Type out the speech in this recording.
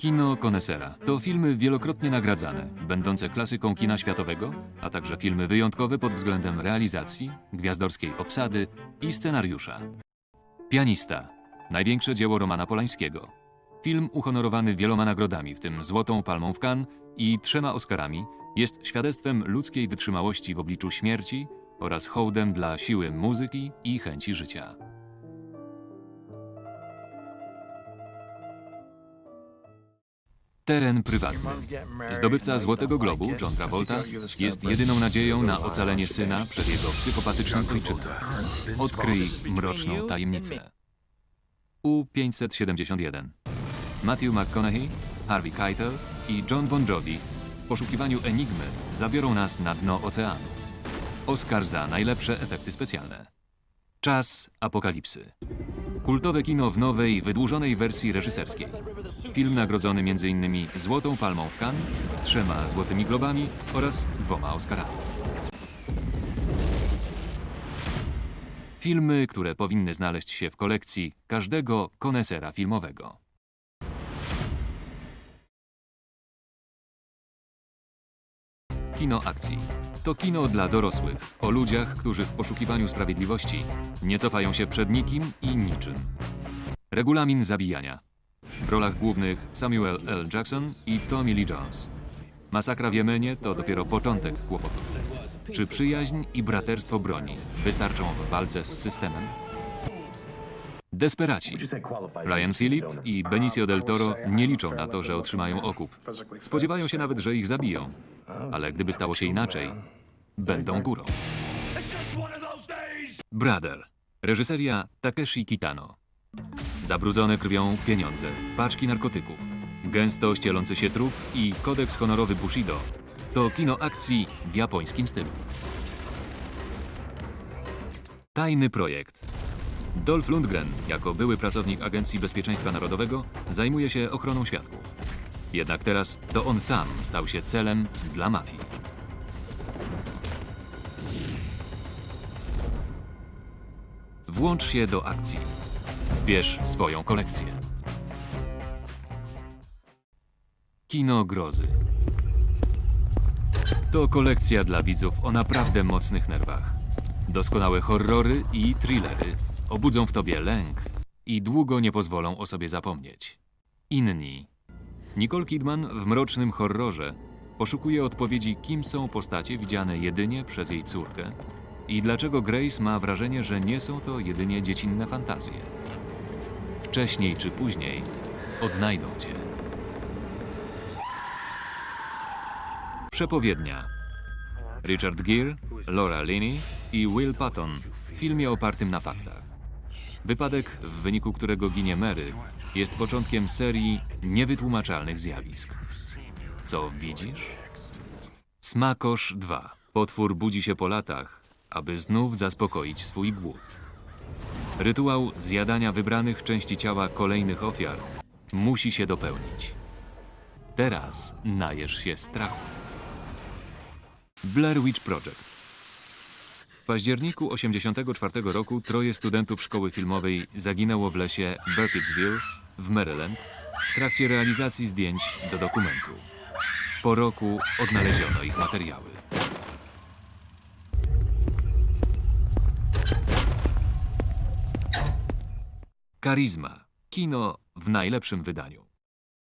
Kino Konesera to filmy wielokrotnie nagradzane, będące klasyką kina światowego, a także filmy wyjątkowe pod względem realizacji, gwiazdorskiej obsady i scenariusza. Pianista największe dzieło Romana Polańskiego. Film uhonorowany wieloma nagrodami, w tym Złotą Palmą w Cannes i trzema Oscarami, jest świadectwem ludzkiej wytrzymałości w obliczu śmierci oraz hołdem dla siły muzyki i chęci życia. Teren prywatny. Zdobywca Złotego Globu, John Travolta, jest jedyną nadzieją na ocalenie syna przed jego psychopatycznym ojczynem. Odkryj mroczną tajemnicę. U-571 Matthew McConaughey, Harvey Keitel i John Bon Jovi w poszukiwaniu enigmy zabiorą nas na dno oceanu. Oscar za najlepsze efekty specjalne. Czas apokalipsy. Kultowe kino w nowej, wydłużonej wersji reżyserskiej. Film nagrodzony m.in. Złotą Palmą w Cannes, trzema Złotymi Globami oraz dwoma Oscarami. Filmy, które powinny znaleźć się w kolekcji każdego konesera filmowego. Kino akcji. To kino dla dorosłych, o ludziach, którzy w poszukiwaniu sprawiedliwości nie cofają się przed nikim i niczym. Regulamin zabijania. W rolach głównych Samuel L. Jackson i Tommy Lee Jones. Masakra w Jemenie to dopiero początek kłopotów. Czy przyjaźń i braterstwo broni wystarczą w walce z systemem? Desperaci. Ryan Phillip i Benicio del Toro nie liczą na to, że otrzymają okup. Spodziewają się nawet, że ich zabiją. Ale gdyby stało się inaczej, będą górą. Brother. Reżyseria Takeshi Kitano. Zabrudzone krwią pieniądze, paczki narkotyków, gęsto ścielący się trup i kodeks honorowy Bushido to kino akcji w japońskim stylu. Tajny projekt. Dolph Lundgren, jako były pracownik Agencji Bezpieczeństwa Narodowego, zajmuje się ochroną świadków. Jednak teraz to on sam stał się celem dla mafii. Włącz się do akcji. Zbierz swoją kolekcję. Kino grozy. To kolekcja dla widzów o naprawdę mocnych nerwach. Doskonałe horrory i thrillery obudzą w tobie lęk i długo nie pozwolą o sobie zapomnieć. Inni. Nicole Kidman w mrocznym horrorze poszukuje odpowiedzi, kim są postacie widziane jedynie przez jej córkę i dlaczego Grace ma wrażenie, że nie są to jedynie dziecinne fantazje. Wcześniej czy później odnajdą cię. Przepowiednia. Richard Gere, Laura Linney i Will Patton w filmie opartym na faktach. Wypadek, w wyniku którego ginie Mary, jest początkiem serii niewytłumaczalnych zjawisk. Co widzisz? Smakosz 2. Potwór budzi się po latach, aby znów zaspokoić swój głód. Rytuał zjadania wybranych części ciała kolejnych ofiar musi się dopełnić. Teraz najesz się strachu. Blair Witch Project. W październiku 1984 roku troje studentów szkoły filmowej zaginęło w lesie Burkittsville w Maryland w trakcie realizacji zdjęć do dokumentu. Po roku odnaleziono ich materiały. Karizma. Kino w najlepszym wydaniu.